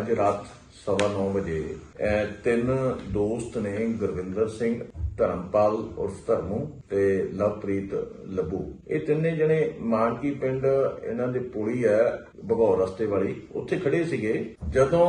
ਅੱਜ ਰਾਤ ਸਵਾ ਨੌ ਵਜੇ, ਇਹ ਤਿੰਨ ਦੋਸਤ ਨੇ ਗੁਰਵਿੰਦਰ ਸਿੰਘ, ਧਰਮਪਾਲ ਉਰਫ ਧਰਮੂ ਤੇ ਲਵਪ੍ਰੀਤ ਲੱਭੂ। ਇਹ ਤਿੰਨੇ ਜਣੇ ਮਾਨਕੀ ਪਿੰਡ, ਇਹਨਾਂ ਦੇ ਪੁਲੀ ਹੈ, ਭਗੌਰ ਰਸਤੇ ਵਾਲੀ, ਉੱਥੇ ਖੜੇ ਸੀਗੇ। ਜਦੋਂ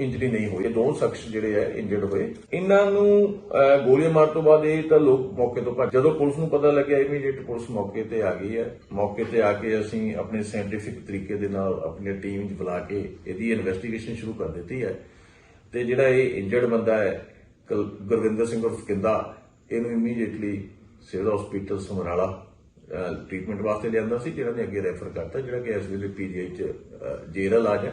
ਇੰਜਰੀ ਨਹੀਂ ਹੋਈ ਇਹ ਦੋਨੋਂ ਸ਼ਖਸ ਜਿਹੜੇ ਆ ਇੰਜਰਡ ਹੋਏ। ਇਹਨਾਂ ਨੂੰ ਗੋਲੀਆਂ ਮਾਰਨ ਤੋਂ ਬਾਅਦ ਇਹ ਤਾਂ ਲੋਕ ਮੌਕੇ ਤੋਂ ਭੱਜ ਜਦੋਂ ਪੁਲਿਸ ਨੂੰ ਪਤਾ ਲੱਗਿਆ ਇਮੀਡੀਏਟ ਪੁਲਿਸ ਮੌਕੇ ਤੇ ਆ ਗਈ ਹੈ। ਮੌਕੇ ਤੇ ਆ ਕੇ ਅਸੀਂ ਆਪਣੇ ਸਾਇੰਟੀਫਿਕ ਤਰੀਕੇ ਦੇ ਨਾਲ ਆਪਣੀ ਟੀਮ ਚ ਬੁਲਾ ਕੇ ਇਹਦੀ ਇਨਵੈਸਟੀਗੇਸ਼ਨ ਸ਼ੁਰੂ ਕਰ ਦਿੱਤੀ ਹੈ। ਤੇ ਜਿਹੜਾ ਇਹ ਇੰਜਰਡ ਬੰਦਾ ਹੈ ਗੁਰਵਿੰਦਰ ਸਿੰਘ ਉਰਫ ਕਿੰਦਾ ਇਹਨੂੰ immediately civil hospital Samrala treatment ਵਾਸਤੇ ਲਿਆਂਦਾ ਸੀ ਜਿਹੜਾ ਨੇ ਅੱਗੇ ਰੈਫਰ ਕਰਤਾ ਜਿਹੜਾ ਕਿ ਇਸ ਵੇਲੇ ਪੀਜੀਆਈ ਚ ਅਹ, ਜੇਰ ਇਲਾਜ ਹੈ।